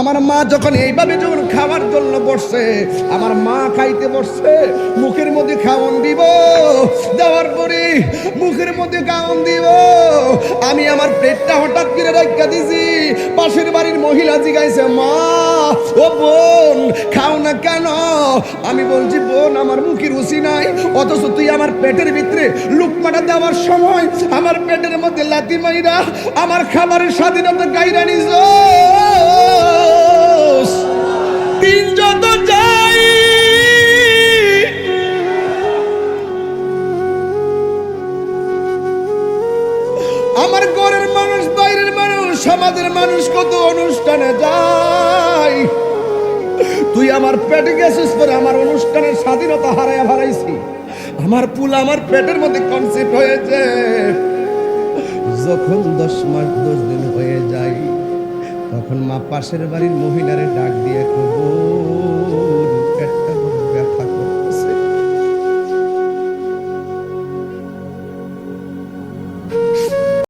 আমার মা যখন এইভাবে যখন খাওয়ার জন্য বসছে, আমার মা খাইতে বসছে, মুখের মধ্যে খাওয়ান দিব, দেওয়ার পরে মুখের মধ্যে খাওয়ান দিব। আমি আমার পেটটা হঠাৎ করে রাখা দিছি, পাশের বাড়ির মহিলা জিগাইছে মা, ও বোন, খাও না কেন? আমি বলছি, বোন, আমার মুখে রুচি নাই, অথচ তুই আমার পেটের ভিতরে লুকমাটা দেওয়ার সময় আমার পেটের মধ্যে লাতি মাইরা আমার খাবারের স্বাধীনতা গাইরা নিজ আমার ঘরের মানুষ, বাইরের মানুষ, সমাজের মানুষ কত অনুষ্ঠানে যায়। তুই আমার পেটে গেছিস পরে আমার অনুষ্ঠানের স্বাধীনতা হারায় হারাইছি। আমার পুল আমার পেটের মধ্যে কনসেপ্ট হয়েছে। যখন দশ মাস, দশ দিন হয়ে যায়, তখন মা পাশের বাড়ির মহিলারে ডাক দিয়ে কবো